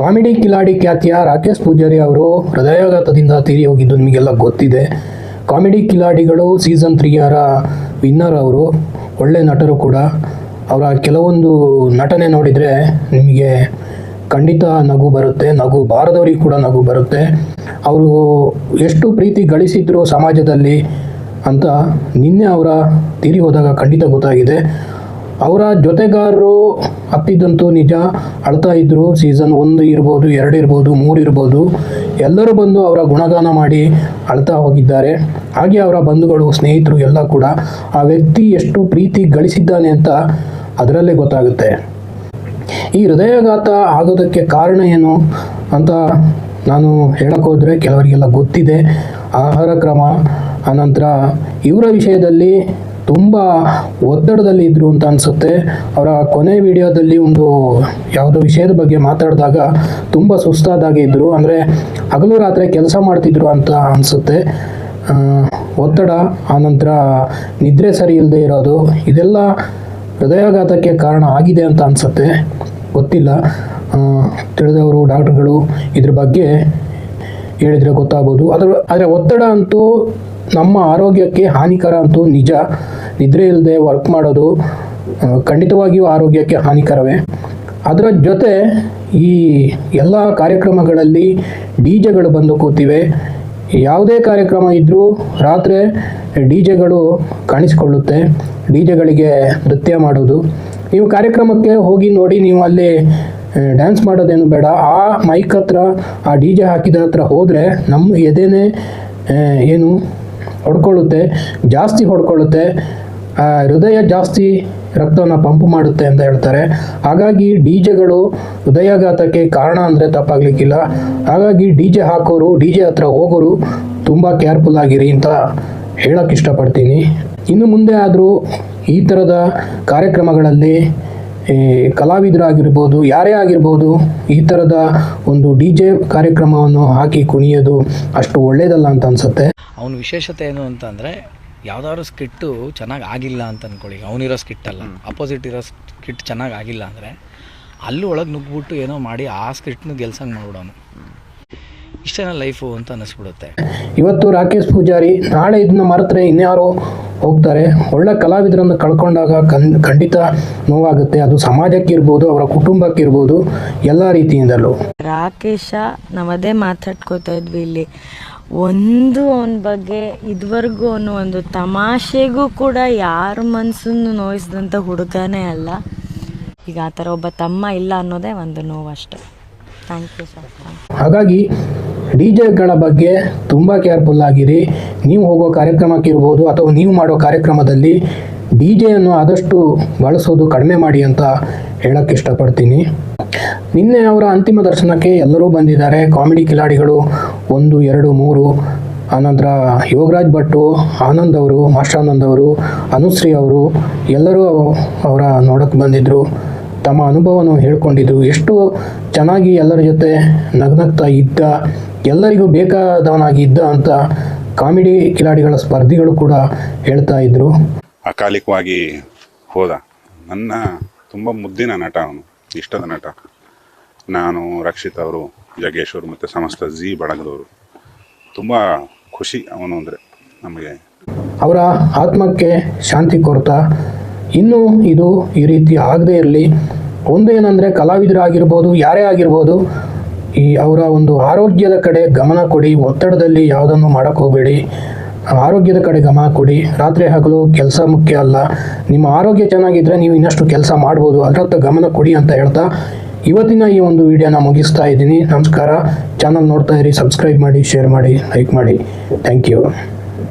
Comedy Kiladi ಖ್ಯಾತಿಯ ರಾಕೇಶ್ ಪೂಜಾರಿ ಅವರು ಹೃದಯಾಘಾತದಿಂದ ತೀರಿ ಹೋಗಿದ್ದು ನಿಮಗೆಲ್ಲ ಗೊತ್ತಿದೆ. ಕಾಮಿಡಿ ಕಿಲಾಡಿಗಳು ಸೀಸನ್ ತ್ರೀಯರ ವಿನ್ನರ್ ಅವರು, ಒಳ್ಳೆ ನಟರು ಕೂಡ. ಅವರ ಕೆಲವೊಂದು ನಟನೆ ನೋಡಿದರೆ ನಿಮಗೆ ಖಂಡಿತ ನಗು ಬರುತ್ತೆ, ನಗು ಬಾರದವ್ರಿಗೆ ಕೂಡ ನಗು ಬರುತ್ತೆ. ಅವರು ಎಷ್ಟು ಪ್ರೀತಿ ಗಳಿಸಿದ್ರು ಸಮಾಜದಲ್ಲಿ ಅಂತ ನಿನ್ನೆ ಅವರ ತೀರಿ ಹೋದಾಗ ಖಂಡಿತ ಗೊತ್ತಾಗಿದೆ. ಅವರ ಜೊತೆಗಾರರು ಹತ್ತಿದ್ದಂತೂ ನಿಜ, ಅಳ್ತಾ ಇದ್ದರು ಸೀಸನ್ ಒಂದು ಇರ್ಬೋದು, ಎರಡು ಇರ್ಬೋದು, ಮೂರು ಇರ್ಬೋದು. ಎಲ್ಲರೂ ಬಂದು ಅವರ ಗುಣಗಾನ ಮಾಡಿ ಅಳ್ತಾ ಹೋಗಿದ್ದಾರೆ. ಹಾಗೆ ಅವರ ಬಂಧುಗಳು, ಸ್ನೇಹಿತರು ಎಲ್ಲ ಕೂಡ ಆ ವ್ಯಕ್ತಿ ಎಷ್ಟು ಪ್ರೀತಿ ಗಳಿಸಿದ್ದಾನೆ ಅಂತ ಅದರಲ್ಲೇ ಗೊತ್ತಾಗುತ್ತೆ. ಈ ಹೃದಯಾಘಾತ ಆಗೋದಕ್ಕೆ ಕಾರಣ ಏನು ಅಂತ ನಾನು ಹೇಳೋಕ್ಕೋದ್ರೆ ಕೆಲವರಿಗೆಲ್ಲ ಗೊತ್ತಿದೆ. ಆಹಾರ ಕ್ರಮ, ಆನಂತರ ಇವರ ವಿಷಯದಲ್ಲಿ ತುಂಬ ಒತ್ತಡದಲ್ಲಿ ಇದ್ದರು ಅಂತ ಅನಿಸುತ್ತೆ. ಅವರ ಕೊನೆ ವಿಡಿಯೋದಲ್ಲಿ ಒಂದು ಯಾವುದೋ ವಿಷಯದ ಬಗ್ಗೆ ಮಾತಾಡಿದಾಗ ತುಂಬ ಸುಸ್ತಾದಾಗೆ ಇದ್ದರು ಅಂದರೆ ಹಗಲು ರಾತ್ರಿ ಕೆಲಸ ಮಾಡ್ತಿದ್ರು ಅಂತ ಅನಿಸುತ್ತೆ. ಒತ್ತಡ, ಆನಂತರ ನಿದ್ರೆ ಸರಿ ಇಲ್ಲದೆ ಇರೋದು, ಇದೆಲ್ಲ ಹೃದಯಾಘಾತಕ್ಕೆ ಕಾರಣ ಆಗಿದೆ ಅಂತ ಅನಿಸುತ್ತೆ. ಗೊತ್ತಿಲ್ಲ. ತಿಳಿದವರು, ಡಾಕ್ಟ್ರುಗಳು ಇದ್ರ ಬಗ್ಗೆ ಹೇಳಿದರೆ ಗೊತ್ತಾಗ್ಬೋದು. ಅದರ, ಆದರೆ ಒತ್ತಡ ಅಂತೂ ನಮ್ಮ ಆರೋಗ್ಯಕ್ಕೆ ಹಾನಿಕರ ಅಂತೂ ನಿಜ. ನಿದ್ರೆ ಇಲ್ಲದೆ ವರ್ಕ್ ಮಾಡೋದು ಖಂಡಿತವಾಗಿಯೂ ಆರೋಗ್ಯಕ್ಕೆ ಹಾನಿಕರವೇ. ಅದರ ಜೊತೆ ಈ ಎಲ್ಲ ಕಾರ್ಯಕ್ರಮಗಳಲ್ಲಿ ಡಿ ಜೆಗಳು ಬಂದು ಕೂತಿವೆ. ಯಾವುದೇ ಕಾರ್ಯಕ್ರಮ ಇದ್ದರೂ ರಾತ್ರಿ ಡಿ ಜೆಗಳು ಕಾಣಿಸಿಕೊಳ್ಳುತ್ತೆ. ಡಿ ಜೆಗಳಿಗೆ ನೃತ್ಯ ಮಾಡೋದು. ನೀವು ಕಾರ್ಯಕ್ರಮಕ್ಕೆ ಹೋಗಿ ನೋಡಿ, ನೀವು ಅಲ್ಲಿ ಡ್ಯಾನ್ಸ್ ಮಾಡೋದೇನು ಬೇಡ. ಆ ಮೈಕ್ ಹತ್ರ, ಆ ಡಿ ಜೆ ಹಾಕಿದ ಹತ್ರ ಹೋದರೆ ನಮ್ಮ ಎದೆನೇ ಏನು ಹೊಡ್ಕೊಳ್ಳುತ್ತೆ, ಜಾಸ್ತಿ ಹೊಡ್ಕೊಳ್ಳುತ್ತೆ ಹೃದಯ ಜಾಸ್ತಿ ರಕ್ತವನ್ನು ಪಂಪ್ ಮಾಡುತ್ತೆ ಅಂತ ಹೇಳ್ತಾರೆ. ಹಾಗಾಗಿ ಡಿ ಜೆಗಳು ಹೃದಯಾಘಾತಕ್ಕೆ ಕಾರಣ ಅಂದರೆ ತಪ್ಪಾಗಲಿಕ್ಕಿಲ್ಲ. ಹಾಗಾಗಿ ಡಿ ಜೆ ಹಾಕೋರು ಡಿ ಜೆ ಹತ್ರ ಹೋಗೋರು ತುಂಬ ಕೇರ್ಫುಲ್ ಆಗಿರಿ ಅಂತ ಹೇಳೋಕ್ಕೆ ಇಷ್ಟಪಡ್ತೀನಿ. ಇನ್ನು ಮುಂದೆ ಆದರೂ ಈ ಥರದ ಕಾರ್ಯಕ್ರಮಗಳಲ್ಲಿ ಈ ಕಲಾವಿದರಾಗಿರ್ಬೋದು ಯಾರೇ ಆಗಿರ್ಬೋದು ಈ ಥರದ ಒಂದು ಡಿ ಜೆ ಕಾರ್ಯಕ್ರಮವನ್ನು ಹಾಕಿ ಕುಣಿಯೋದು ಅಷ್ಟು ಒಳ್ಳೆಯದಲ್ಲ ಅಂತ ಅನಿಸುತ್ತೆ. ಅವನ ವಿಶೇಷತೆ ಏನು ಅಂತಂದರೆ ಯಾವ್ದಾದ್ರು ಸ್ಕಿಟ್ಟು ಚೆನ್ನಾಗಿ ಆಗಿಲ್ಲ ಅಂತ ಅಂದ್ಕೊಳ್ಳಿ ಅವನಿರೋ ಸ್ಕಿಟ್ಟಲ್ಲ ಅಪೋಸಿಟ್ ಇರೋ ಸ್ಕಿಟ್ ಚೆನ್ನಾಗಿ ಆಗಿಲ್ಲ ಅಂದರೆ ಅಲ್ಲೂ ಒಳಗೆ ನುಗ್ಗಿಬಿಟ್ಟು ಏನೋ ಮಾಡಿ ಆ ಸ್ಕಿಟ್ನ ಗೆಲ್ಸಂಗೆ ಮಾಡ್ಬಿಡೋನು. ಇಷ್ಟೇನ ಲೈಫು ಅಂತ ಅನ್ನಿಸ್ಬಿಡುತ್ತೆ ಇವತ್ತು ರಾಕೇಶ್ ಪೂಜಾರಿ ನಾಳೆ ಇದನ್ನ ಮರೆತರೆ ಇನ್ಯಾರೋ ಹೋಗ್ತಾರೆ. ಒಳ್ಳೆ ಕಲಾವಿದರನ್ನು ಕಳ್ಕೊಂಡಾಗ ಕನ್ ಖಂಡಿತ ನೋವಾಗುತ್ತೆ. ಅದು ಸಮಾಜಕ್ಕಿರ್ಬೋದು, ಅವರ ಕುಟುಂಬಕ್ಕಿರ್ಬೋದು, ಎಲ್ಲ ರೀತಿಯಿಂದಲೂ. ರಾಕೇಶ ನಾವದೇ ಮಾತಾಡ್ಕೋತಾ ಇದ್ವಿ ಇಲ್ಲಿ. ಒಂದು ಅವನ ಬಗ್ಗೆ ಇದುವರೆಗೂ ಅವನು ಒಂದು ತಮಾಷೆಗೂ ಕೂಡ ಯಾರ ಮನಸ್ಸನ್ನು ನೋಯಿಸಿದಂಥ ಹುಡುಗನೇ ಅಲ್ಲ. ಈಗ ಆ ಥರ ಒಬ್ಬ ತಮ್ಮ ಇಲ್ಲ ಅನ್ನೋದೇ ಒಂದು ನೋವು ಅಷ್ಟೆ ಹಾಗಾಗಿ ಡಿ ಜೆಗಳ ಬಗ್ಗೆ ತುಂಬ ಕೇರ್ಫುಲ್ ಆಗಿರಿ. ನೀವು ಹೋಗೋ ಕಾರ್ಯಕ್ರಮಕ್ಕಿರ್ಬೋದು ಅಥವಾ ನೀವು ಮಾಡೋ ಕಾರ್ಯಕ್ರಮದಲ್ಲಿ ಡಿ ಜೆಯನ್ನು ಆದಷ್ಟು ಬಳಸೋದು ಕಡಿಮೆ ಮಾಡಿ ಅಂತ ಹೇಳಕ್ಕೆ ಇಷ್ಟಪಡ್ತೀನಿ. ನಿನ್ನೆ ಅವರ ಅಂತಿಮ ದರ್ಶನಕ್ಕೆ ಎಲ್ಲರೂ ಬಂದಿದ್ದಾರೆ. ಕಾಮಿಡಿ ಕಿಲಾಡಿಗಳು ಒಂದು, ಎರಡು, ಮೂರು ಆನಂತರ ಯೋಗರಾಜ್ ಭಟ್ಟು ಆನಂದ್ ಅವರು ಮಾಸ್ಟರಾನಂದ್ ಅವರು, ಅನುಶ್ರೀ ಅವರು ಎಲ್ಲರೂ ಅವರ ನೋಡಕ್ಕೆ ಬಂದಿದ್ದರು ತಮ್ಮ ಅನುಭವವನ್ನು ಹೇಳ್ಕೊಂಡಿದ್ದು ಎಷ್ಟು ಚೆನ್ನಾಗಿ ಎಲ್ಲರ ಜೊತೆ ನಗ್ನಗ್ತಾ ಇದ್ದ ಎಲ್ಲರಿಗೂ ಬೇಕಾದವನಾಗಿ ಇದ್ದ ಅಂತ ಕಾಮಿಡಿ ಕಿಲಾಡಿಗಳ ಸ್ಪರ್ಧಿಗಳು ಕೂಡ ಹೇಳ್ತಾ ಇದ್ರು. ಅಕಾಲಿಕವಾಗಿ ಹೋದ. ನನ್ನ ತುಂಬ ಮುದ್ದಿನ ನಟ ಅವನು ಇಷ್ಟದ ನಟ. ನಾನು ರಕ್ಷಿತ್ ಅವರು ಜಗೇಶ್ ಅವರು ಮತ್ತು ಸಮಸ್ತ ಜಿ ಬಳಗದವರು ತುಂಬ ಖುಷಿ ಅವನು ಅಂದರೆ ನಮಗೆ. ಅವರ ಆತ್ಮಕ್ಕೆ ಶಾಂತಿ ಕೊರತಾ ಇನ್ನೂ ಇದು ಈ ರೀತಿ ಆಗದೇ ಇರಲಿ. ಒಂದು ಏನಂದರೆ ಕಲಾವಿದರಾಗಿರ್ಬೋದು, ಯಾರೇ ಆಗಿರ್ಬೋದು, ಈ ಅವರ ಒಂದು ಆರೋಗ್ಯದ ಕಡೆ ಗಮನ ಕೊಡಿ, ಒತ್ತಡದಲ್ಲಿ ಯಾವುದನ್ನು ಮಾಡೋಕ್ಕೆ ಹೋಗಬೇಡಿ. ಆರೋಗ್ಯದ ಕಡೆ ಗಮನ ಕೊಡಿ. ರಾತ್ರಿ ಹಗಲು ಕೆಲಸ ಮುಖ್ಯ ಅಲ್ಲ. ನಿಮ್ಮ ಆರೋಗ್ಯ ಚೆನ್ನಾಗಿದ್ದರೆ ನೀವು ಇನ್ನಷ್ಟು ಕೆಲಸ ಮಾಡ್ಬೋದು. ಅದರತ್ತ ಗಮನ ಕೊಡಿ ಅಂತ ಹೇಳ್ತಾ ಇವತ್ತಿನ ಈ ಒಂದು ವಿಡಿಯೋನ ಮುಗಿಸ್ತಾ ಇದ್ದೀನಿ. ನಮಸ್ಕಾರ. ಚಾನಲ್ ನೋಡ್ತಾ ಇರಿ, ಸಬ್ಸ್ಕ್ರೈಬ್ ಮಾಡಿ, ಶೇರ್ ಮಾಡಿ, ಲೈಕ್ ಮಾಡಿ. Thank you.